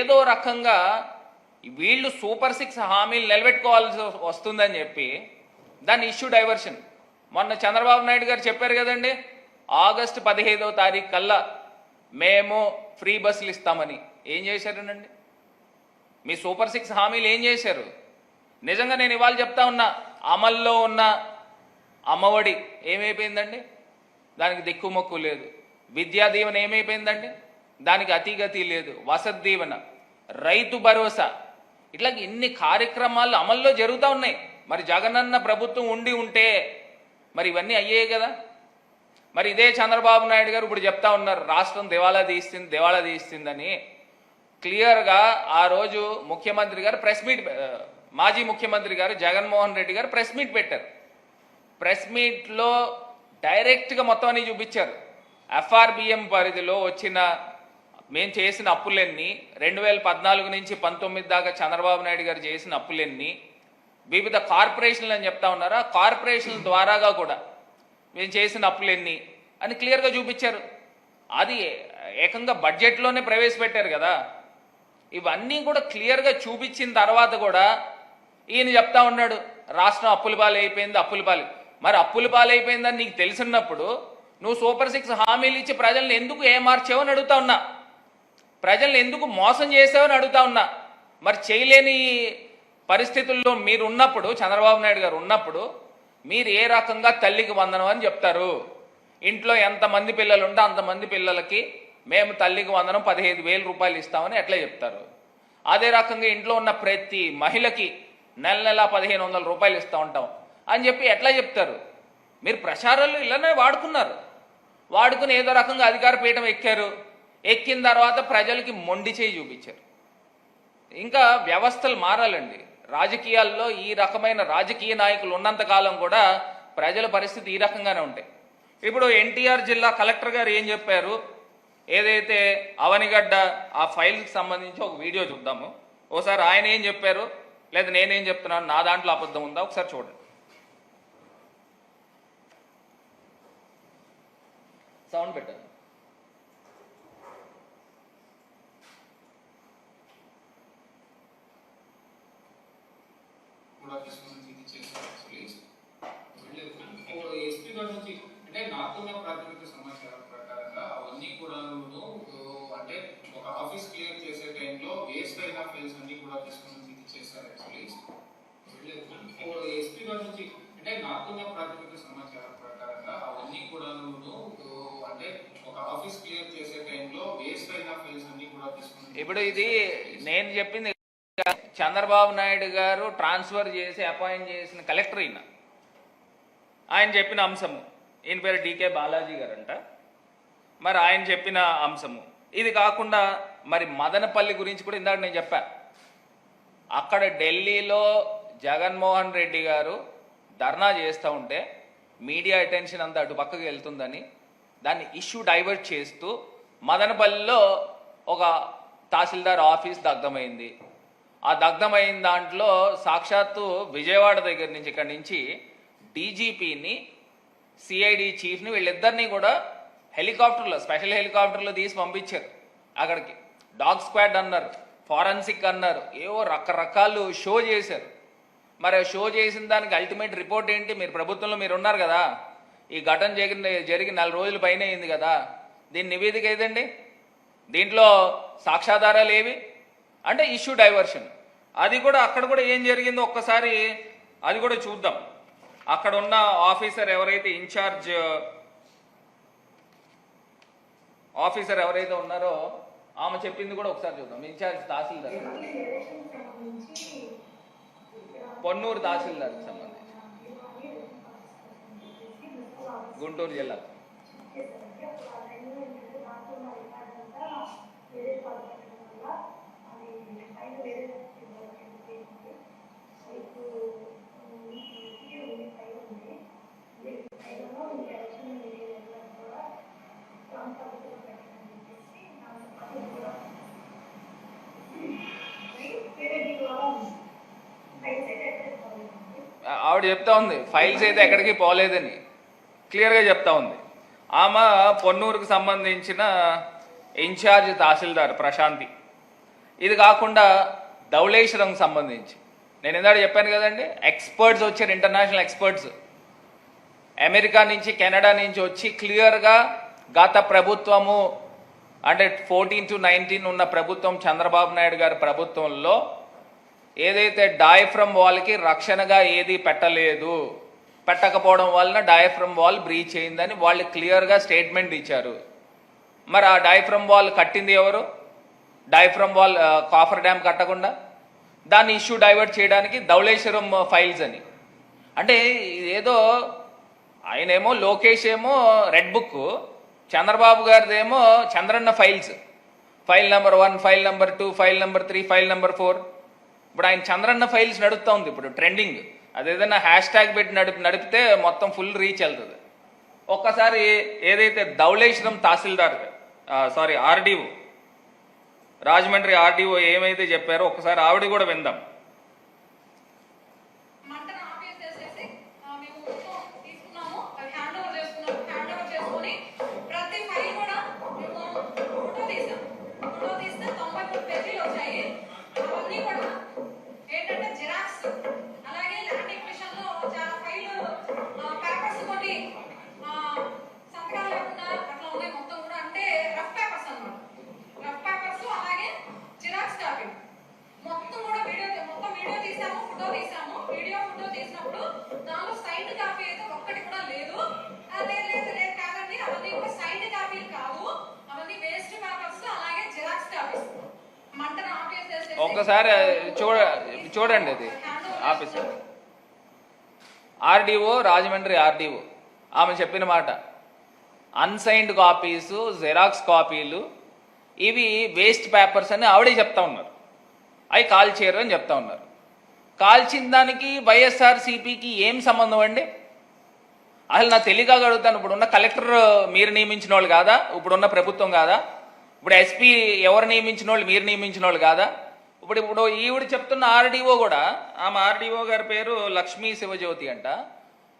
ఏదో రకంగా వీళ్ళు సూపర్ సిక్స్ హామీలు నిలబెట్టుకోవాల్సి వస్తుందని చెప్పి దాని ఇష్యూ డైవర్షన్. మొన్న చంద్రబాబు నాయుడు గారు చెప్పారు కదండి ఆగస్టు పదిహేదో తారీఖు కల్లా మేము ఫ్రీ బస్సులు ఇస్తామని. ఏం చేశారనండి మీ సూపర్ సిక్స్ హామీలు ఏం చేశారు? నిజంగా నేను ఇవాళ చెప్తా ఉన్నా అమల్లో ఉన్న అమ్మఒడి ఏమైపోయిందండి? దానికి దిక్కుమొక్కు లేదు. విద్యా దీవెన ఏమైపోయిందండి? దానికి అతిగతి లేదు. వసతి దీవెన. రైతు భరోసా. ఇట్లా ఇన్ని కార్యక్రమాలు అమల్లో జరుగుతూ ఉన్నాయి. మరి జగనన్న ప్రభుత్వం ఉండి ఉంటే మరి ఇవన్నీ అయ్యాయి కదా. మరి ఇదే చంద్రబాబు నాయుడు గారు ఇప్పుడు చెప్తా ఉన్నారు రాష్ట్రం దివాలా తీస్తుంది దివాలా తీస్తుందని క్లియర్గా ఆ రోజు ముఖ్యమంత్రి గారు ప్రెస్ మీట్ మాజీ ముఖ్యమంత్రి గారు జగన్మోహన్ రెడ్డి గారు ప్రెస్ మీట్ పెట్టారు. ప్రెస్ మీట్లో డైరెక్ట్గా మొత్తం అన్ని చూపించారు. ఎఫ్ఆర్బిఎం పరిధిలో వచ్చిన మేము చేసిన అప్పులన్నీ? రెండు వేల పద్నాలుగు నుంచి పంతొమ్మిది దాకా చంద్రబాబు నాయుడు గారు చేసిన అప్పులన్నీ? వివిధ కార్పొరేషన్లు అని చెప్తా ఉన్నారా? కార్పొరేషన్ల ద్వారాగా కూడా మేము చేసిన అప్పులన్నీ? అని క్లియర్గా చూపించారు. అది ఏకంగా బడ్జెట్లోనే ప్రవేశపెట్టారు కదా. ఇవన్నీ కూడా క్లియర్గా చూపించిన తర్వాత కూడా ఈయన చెప్తా ఉన్నాడు రాష్ట్రం అప్పుల పాలైపోయింది అయిపోయింది అప్పుల పాలు. మరి అప్పుల పాలైపోయిందని నీకు తెలిసినప్పుడు నువ్వు సూపర్ సిక్స్ హామీలు ఇచ్చి ప్రజల్ని ఎందుకు ఏమార్చావు అని అడుగుతా ఉన్నా. ప్రజల్ని ఎందుకు మోసం చేసావని అడుగుతా ఉన్నా. మరి చేయలేని పరిస్థితుల్లో మీరు ఉన్నప్పుడు చంద్రబాబు నాయుడు గారు ఉన్నప్పుడు మీరు ఏ రకంగా తల్లికి వందనం అని చెప్తారు? ఇంట్లో ఎంతమంది పిల్లలు ఉంటే అంతమంది పిల్లలకి మేము తల్లికి వందనం పదిహేను వేల రూపాయలు ఇస్తామని ఎట్లా చెప్తారు? అదే రకంగా ఇంట్లో ఉన్న ప్రతి మహిళకి నెల నెల పదిహేను వందల రూపాయలు ఇస్తూ ఉంటాం అని చెప్పి ఎట్లా చెప్తారు? మీరు ప్రచారాలు ఇలానే వాడుకున్నారు. వాడుకుని ఏదో రకంగా అధికార పీఠం ఎక్కారు. ఎక్కిన తర్వాత ప్రజలకి మొండి చేయి చూపించారు. ఇంకా వ్యవస్థలు మారాలండి. రాజకీయాల్లో ఈ రకమైన రాజకీయ నాయకులు ఉన్నంత కాలం కూడా ప్రజల పరిస్థితి ఈ రకంగానే ఉంటాయి. ఇప్పుడు ఎన్టీఆర్ జిల్లా కలెక్టర్ గారు ఏం చెప్పారు? ఏదైతే అవనిగడ్డ ఆ ఫైల్కి సంబంధించి ఒక వీడియో చూద్దాము. ఓసారి ఆయన ఏం చెప్పారు? లేదా నేనేం చెప్తున్నాను? నా దాంట్లో అబద్ధం ఉందా? ఒకసారి చూడండి. సౌండ్ పెట్టాను కూడా తీసుకుని ఇది చేశారు యాక్చువల్లీ ఇప్పుడు ఎస్పీ గారి నుంచి అంటే నాకున్న ప్రాథమిక సమాచారం ప్రకారంగా అవన్నీ కూడా అంటే ఒక ఆఫీస్ క్లియర్ చేసే టైంలో వేస్ట్ అయిన ఫైల్స్ అన్ని కూడా తీసుకుని ఇది చేశారు యాక్చువల్లీ ఇప్పుడు ఎస్పీ గారి నుంచి అంటే నాకున్న ప్రాథమిక సమాచారం ప్రకారంగా అవన్నీ కూడా అంటే ఒక ఆఫీస్ క్లియర్ చేసే టైంలో వేస్ట్ అయిన ఫైల్స్ అన్ని కూడా తీసుకుని ఇప్పుడు ఇది నేను చెప్పింది చంద్రబాబు నాయుడు గారు ట్రాన్స్ఫర్ చేసి అపాయింట్ చేసిన కలెక్టర్ ఈయన. ఆయన చెప్పిన అంశము. ఈయన పేరు డీకే బాలాజీ గారు అంట మరి ఆయన చెప్పిన అంశము. ఇది కాకుండా మరి మదనపల్లి గురించి కూడా ఇందాక నేను చెప్పా. అక్కడ ఢిల్లీలో జగన్మోహన్ రెడ్డి గారు ధర్నా చేస్తూ ఉంటే మీడియా అటెన్షన్ అంతా అటు పక్కకి వెళ్తుందని దాన్ని ఇష్యూ డైవర్ట్ చేస్తూ మదనపల్లిలో ఒక తహసీల్దార్ ఆఫీస్ దగ్ధమైంది. ఆ దగ్ధమైన దాంట్లో సాక్షాత్తు విజయవాడ దగ్గర నుంచి ఇక్కడి నుంచి డీజీపీని సిఐడి చీఫ్ని వీళ్ళిద్దరినీ కూడా హెలికాప్టర్లో స్పెషల్ హెలికాప్టర్లో తీసి పంపించారు. అక్కడికి డాగ్ స్క్వాడ్ అన్నారు ఫారెన్సిక్ అన్నారు ఏవో రకరకాలు షో చేశారు. మరి షో చేసిన దానికి అల్టిమేట్ రిపోర్ట్ ఏంటి? మీరు ప్రభుత్వంలో మీరు ఉన్నారు కదా. ఈ ఘటన జరిగిన జరిగి నెల రోజుల పైన అయింది కదా. దీని నివేదిక ఏదండి? దీంట్లో సాక్ష్యాధారాలు ఏవి? అంటే ఇష్యూ డైవర్షన్. అది కూడా అక్కడ కూడా ఏం జరిగిందో ఒక్కసారి అది కూడా చూద్దాం. అక్కడ ఉన్న ఆఫీసర్ ఎవరైతే ఇన్ఛార్జ్ ఆఫీసర్ ఎవరైతే ఉన్నారో ఆమె చెప్పింది కూడా ఒకసారి చూద్దాం. ఇన్ఛార్జ్ తహసీల్దార్. పొన్నూరు తహసీల్దార్కి సంబంధించి. గుంటూరు జిల్లా. ఆవిడ చెప్తా ఉంది ఫైల్స్ అయితే ఎక్కడికి పోలేదని. క్లియర్గా చెప్తా ఉంది. ఆమె పొన్నూరుకు సంబంధించిన ఇన్ఛార్జ్ తహసీల్దార్ ప్రశాంతి. ఇది కాకుండా ధవళేశ్వరం సంబంధించి. నేను ఇందాక చెప్పాను కదండి ఎక్స్పర్ట్స్ వచ్చారు ఇంటర్నేషనల్ ఎక్స్పర్ట్స్. అమెరికా నుంచి కెనడా నుంచి వచ్చి క్లియర్గా గత ప్రభుత్వము అంటే ఫోర్టీన్ టు నైన్టీన్ ఉన్న ప్రభుత్వం చంద్రబాబు నాయుడు గారి ప్రభుత్వంలో ఏదైతే డయాఫ్రమ్ వాల్కి రక్షణగా ఏది పెట్టలేదు పెట్టకపోవడం వలన డయాఫ్రమ్ వాల్ బ్రీచ్ అయిందని వాళ్ళు క్లియర్గా స్టేట్మెంట్ ఇచ్చారు. మరి ఆ డయాఫ్రమ్ వాల్ కట్టింది ఎవరు? డయాఫ్రమ్ వాల్ కాఫర్ డ్యామ్ కట్టకుండా? దాన్ని ఇష్యూ డైవర్ట్ చేయడానికి ధవళేశ్వరం ఫైల్స్ అని. అంటే ఇదేదో ఆయనేమో లోకేష్ ఏమో red book Chandrababu గారిదేమో Chandranna files. File number one file number two file number three file number four. ఇప్పుడు ఆయన చంద్రన్న ఫైల్స్ నడుస్తూ ఉంది ఇప్పుడు ట్రెండింగ్. అదేదైనా హ్యాష్ ట్యాగ్ పెట్టి నడిపి నడిపితే మొత్తం ఫుల్ రీచ్ వెళ్తుంది. ఒక్కసారి ఏదైతే Dhavaleswaram tahsildar sorry RDO Rajahmundry RDO ఏమైతే చెప్పారో ఒకసారి ఆవిడ కూడా విందాం మంటను ఆపేసేసేసి ఆ, మేము మొత్తం తీసుకున్నాము అది హ్యాండ్ ఓవర్ చేసుకున్నాము హ్యాండ్ ఓవర్ చేసుకొని ప్రతి ఫైల్ కూడా మేము ఫోటో తీసాం ఫోటో తీస్తే తొంభై మూడు పేజీలు వచ్చాయి అవన్నీ కూడా ఏంటంటే జిరాక్స్ అలాగే ల్యాండ్ ఎక్విషన్లో చాలా ఫైల్ పేపర్స్ కొన్ని ఆ, సంతకాలు లేకుండా అట్లా ఉన్నాయి మొత్తం కూడా అంటే రఫ్ పేపర్స్ అన్నమాట రఫ్ పేపర్స్ అలాగే జిరాక్స్ కాపీ మొత్తం కూడా వీడియో మొత్తం వీడియో తీసాము ఫోటో తీసాము వీడియో ఫోటో తీసినప్పుడు దానిలో సైడ్ కాపీ అయితే ఒక్కటి కూడా లేదు ఆ, లేదు లేదు లేదు కాదండి అవన్నీ కూడా సైడ్ కాపీలు కావు అవన్నీ వేస్ట్ పేపర్స్ అలాగే జిరాక్స్ కాపీస్ మంటను ఒకసారి చూడ చూడండి అది ఆఫీసర్ ఆర్డీఓ రాజమండ్రి ఆర్డీఓ. ఆమె చెప్పిన మాట. అన్సైన్డ్ కాపీస్ జెరాక్స్ కాపీలు ఇవి వేస్ట్ పేపర్స్ అని ఆవిడే చెప్తా ఉన్నారు. అవి కాల్చేయరు అని చెప్తా ఉన్నారు. కాల్చిన దానికి వైఎస్ఆర్సీపీకి ఏం సంబంధం అండి? అసలు నా తెలియక అడుగుతాను ఇప్పుడున్న కలెక్టర్ మీరు నియమించిన వాళ్ళు కాదా? ఇప్పుడున్న ప్రభుత్వం కాదా? ఇప్పుడు ఎస్పీ ఎవరు నియమించిన వాళ్ళు? మీరు నియమించిన వాళ్ళు కాదా? ఇప్పుడు ఇప్పుడు ఈవిడ చెప్తున్న ఆర్డీఓ కూడా ఆమె ఆర్డీఓ గారి పేరు లక్ష్మీ శివజ్యోతి అంట.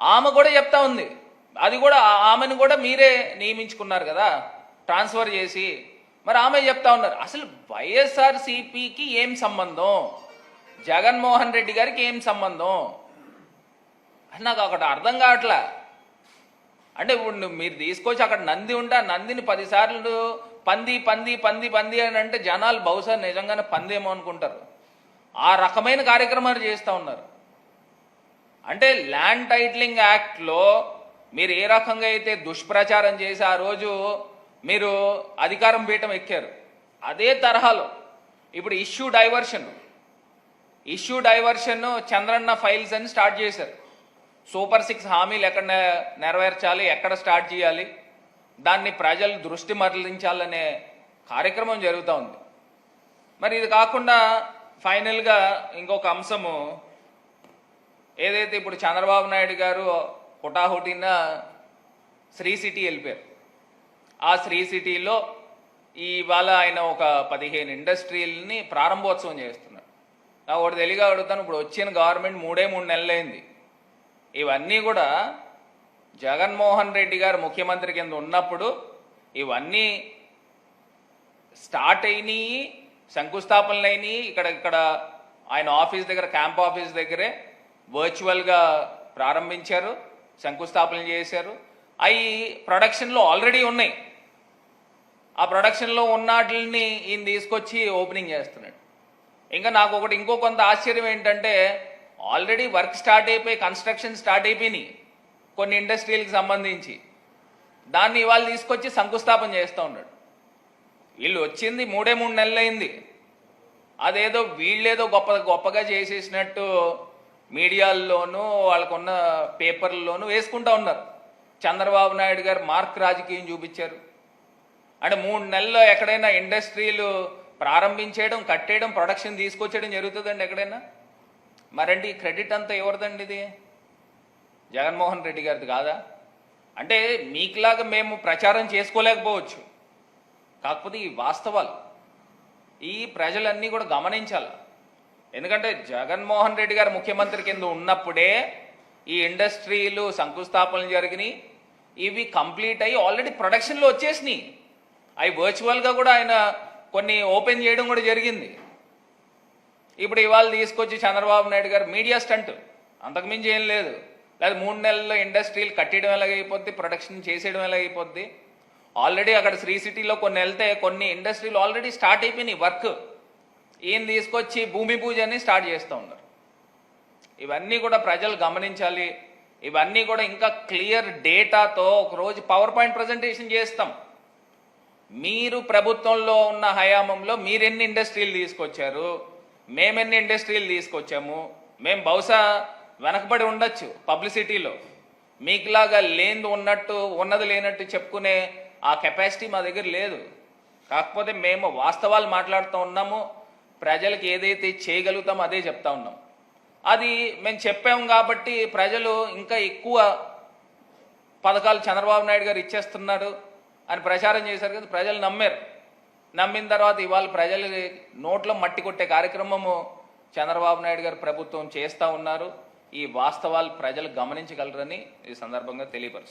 ఆమె కూడా చెప్తా ఉంది. అది కూడా ఆమెను కూడా మీరే నియమించుకున్నారు కదా ట్రాన్స్ఫర్ చేసి. మరి ఆమె చెప్తా ఉన్నారు అసలు వైఎస్ఆర్ సిపికి ఏం సంబంధం? జగన్మోహన్ రెడ్డి గారికి ఏం సంబంధం? అని నాకు ఒకటి అర్థం కావట్లే. అంటే ఇప్పుడు మీరు తీసుకొచ్చి అక్కడ నంది ఉంటే ఆ నందిని పదిసార్లు పంది పంది పంది పంది అని అంటే జనాలు బహుశా నిజంగానే పందేమో అనుకుంటారు. ఆ రకమైన కార్యక్రమాలు చేస్తూ ఉన్నారు. అంటే ల్యాండ్ టైటిలింగ్ యాక్ట్లో మీరు ఏ రకంగా అయితే దుష్ప్రచారం చేసి ఆ రోజు మీరు అధికారం పీఠం ఎక్కారు అదే తరహాలో ఇప్పుడు issue diversion issue diversion Chandranna files అని స్టార్ట్ చేశారు. సూపర్ సిక్స్ హామీలు ఎక్కడ నెరవేర్చాలి ఎక్కడ స్టార్ట్ చేయాలి దాన్ని ప్రజలు దృష్టి మరలించాలనే కార్యక్రమం జరుగుతూ ఉంది. మరి ఇది కాకుండా ఫైనల్గా ఇంకొక అంశము ఏదైతే ఇప్పుడు చంద్రబాబు నాయుడు గారు హుటాహుటిన శ్రీ సిటీ వెళ్ళిపోయారు. ఆ శ్రీ సిటీలో ఇవాళ ఆయన ఒక పదిహేను ఇండస్ట్రీలని ప్రారంభోత్సవం చేస్తున్నారు. నాకు ఒకటి తెలియగా అడుగుతాను ఇప్పుడు వచ్చిన గవర్నమెంట్ మూడే మూడు నెలలైంది. ఇవన్నీ కూడా జగన్మోహన్ రెడ్డి గారు ముఖ్యమంత్రి కింద ఉన్నప్పుడు ఇవన్నీ స్టార్ట్ అయినాయి శంకుస్థాపనలు అయినాయి ఇక్కడ ఇక్కడ ఆయన ఆఫీస్ దగ్గర క్యాంప్ ఆఫీస్ దగ్గరే వర్చువల్గా ప్రారంభించారు శంకుస్థాపనలు చేశారు. అవి ప్రొడక్షన్లో ఆల్రెడీ ఉన్నాయి. ఆ ప్రొడక్షన్లో ఉన్నాటిని ఈయన తీసుకొచ్చి ఓపెనింగ్ చేస్తున్నాడు. ఇంకా నాకు ఒకటి ఇంకో కొంత ఆశ్చర్యం ఏంటంటే ఆల్రెడీ వర్క్ స్టార్ట్ అయిపోయి కన్స్ట్రక్షన్ స్టార్ట్ అయిపోయినాయి. కొన్ని ఇండస్ట్రీలకు సంబంధించి. దాన్ని ఇవాళ తీసుకొచ్చి శంకుస్థాపన చేస్తూ ఉన్నాడు. వీళ్ళు వచ్చింది మూడే మూడు నెలలైంది. అదేదో వీళ్ళేదో గొప్ప గొప్పగా చేసేసినట్టు మీడియాల్లోనూ వాళ్ళకున్న పేపర్లలోనూ వేసుకుంటా ఉన్నారు. చంద్రబాబు నాయుడు గారు మార్క్ రాజకీయం చూపించారు. అంటే మూడు నెలల్లో ఎక్కడైనా ఇండస్ట్రీలు ప్రారంభించేయడం కట్టేయడం ప్రొడక్షన్ తీసుకొచ్చేయడం జరుగుతుందండి ఎక్కడైనా? మరండి క్రెడిట్ అంతా ఎవరిదండి ఇది? జగన్మోహన్ రెడ్డి గారిది కాదా? అంటే మీకులాగా మేము ప్రచారం చేసుకోలేకపోవచ్చు. కాకపోతే ఈ వాస్తవాలు ఈ ప్రజలన్నీ కూడా గమనించాలి. ఎందుకంటే జగన్మోహన్ రెడ్డి గారు ముఖ్యమంత్రి కింద ఉన్నప్పుడే ఈ ఇండస్ట్రీలు శంకుస్థాపనలు జరిగినాయి. ఇవి కంప్లీట్ అయ్యి ఆల్రెడీ ప్రొడక్షన్లో వచ్చేసినాయి. అవి వర్చువల్గా కూడా ఆయన కొన్ని ఓపెన్ చేయడం కూడా జరిగింది. ఇప్పుడు ఇవాళ తీసుకొచ్చి చంద్రబాబు నాయుడు గారు మీడియా స్టంట్ అంతకుమించి ఏం లేదు. లేదా మూడు నెలల్లో ఇండస్ట్రీలు కట్టడం ఎలాగైపోద్ది? ప్రొడక్షన్ చేసేయడం ఎలాగైపోద్ది? ఆల్రెడీ అక్కడ శ్రీ సిటీలో కొన్ని వెళ్తే కొన్ని ఇండస్ట్రీలు ఆల్రెడీ స్టార్ట్ అయిపోయినాయి వర్క్. ఈయన తీసుకొచ్చి భూమి పూజని స్టార్ట్ చేస్తూ ఉన్నారు. ఇవన్నీ కూడా ప్రజలు గమనించాలి. ఇవన్నీ కూడా ఇంకా క్లియర్ డేటాతో ఒకరోజు పవర్ పాయింట్ ప్రజెంటేషన్ చేస్తాం. మీరు ప్రభుత్వంలో ఉన్న హయామంలో మీరెన్ని ఇండస్ట్రీలు తీసుకొచ్చారు? మేమెన్ని ఇండస్ట్రీలు తీసుకొచ్చాము? మేము బహుశా వెనకబడి ఉండొచ్చు పబ్లిసిటీలో. మీకులాగా లేనిది ఉన్నట్టు ఉన్నది లేనట్టు చెప్పుకునే ఆ కెపాసిటీ మా దగ్గర లేదు. కాకపోతే మేము వాస్తవాలు మాట్లాడుతూ ఉన్నాము ప్రజలకు ఏదైతే చేయగలుగుతామో అదే చెప్తా ఉన్నాం. అది మేము చెప్పాము కాబట్టి ప్రజలు ఇంకా ఎక్కువ పథకాలు చంద్రబాబు నాయుడు గారు ఇచ్చేస్తున్నారు అని ప్రచారం చేశారు కదా ప్రజలు నమ్మారు. నమ్మిన తర్వాత ఇవాళ ప్రజలు నోట్లో మట్టి కొట్టే కార్యక్రమము చంద్రబాబు నాయుడు గారు ప్రభుత్వం చేస్తూ ఉన్నారు. ఈ వాస్తవాలు ప్రజలు గమనించగలరని ఈ సందర్భంగా తెలియపరుస్తాం.